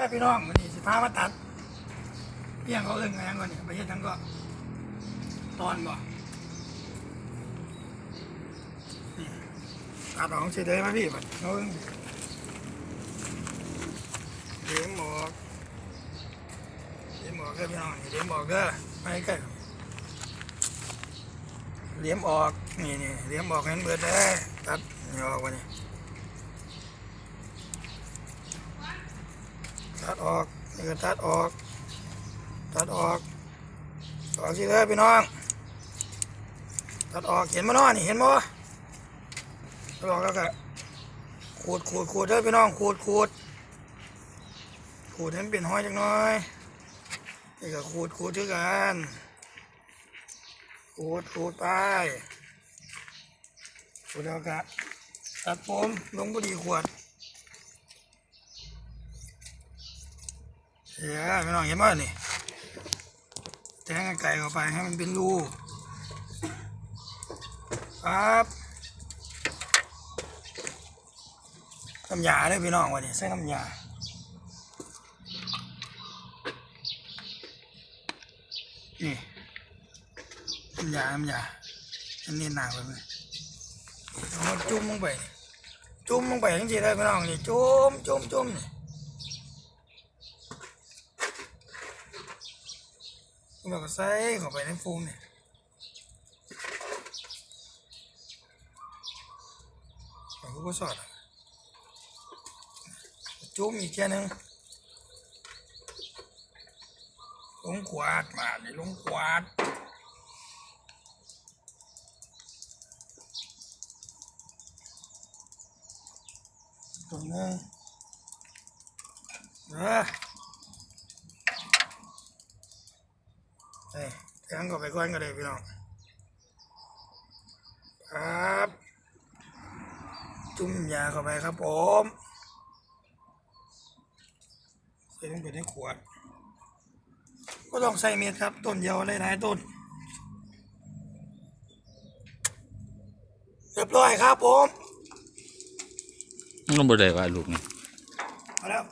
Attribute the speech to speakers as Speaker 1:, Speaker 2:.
Speaker 1: อ้พี่น้องวันนี้สิพามาตัดเพียงเขาเอิ้อะไรก่อนเนี่ยไปเฮ็ดทั้งก็ตอนบ่ตัดออกสิเลยมาพี่บัดเขาเอิ้องเลี้ยงหมอกเลี้ยงหมอกเด้อพี่น้องเลี้ยงหมอกเด้อไปใกล้เลี้ยงออกนี่นี่เลี้ยงออกเห็นเบิดเด้ตัดนี่ออกวันนี้ ตัดออกนี่ก็ตัดออก ตัดออกออกสิเลยพี่น้อง ตัดออกเห็นมั้ยน้อนี่เห็นมั้ยตัดออกแล้วก็ขูดขูดขูดเด้อพี่น้องขูดขูดขูดให้มันเป็นห้อยจังน้อยนี่ก็ขูดขูดด้วยกันขูดขูดไปขูดแล้วก็ตัดผมลงพอดีขวด เดี๋ยวพี่น้องเห็นไหนี่แทงไก่เข้าไปให้มันเป็นรูครับน้ำยาเลยพี่น้องวันนี้ใส่น้ำยานี่น้ำยาน้ำยาอันนี้หนาไปไหมเอามาจุ่มลงไป จุ่มลงไปจริงๆเลยพี่น้องนี่จุ่มจุ่มจุ่มนี่ เราก็ใส่เข้าไปในโฟมเนี่ยเราก็สอดจุ่มอีกแค่นึงลงขวาดมาเลยลงขวาดตรงนึงเออ เอ้ยแทงก็ไปก้อนก็ได้พี่น้องครับ จุ่มยาเข้าไปครับผมใส่ลงไปในขวด ก็ต้องใส่เม็ดครับ ต้นเดียวหลายๆต้นเรียบร้อยครับผม
Speaker 2: มันบ่ได้ว่าลูกนี่
Speaker 1: มาแล้ว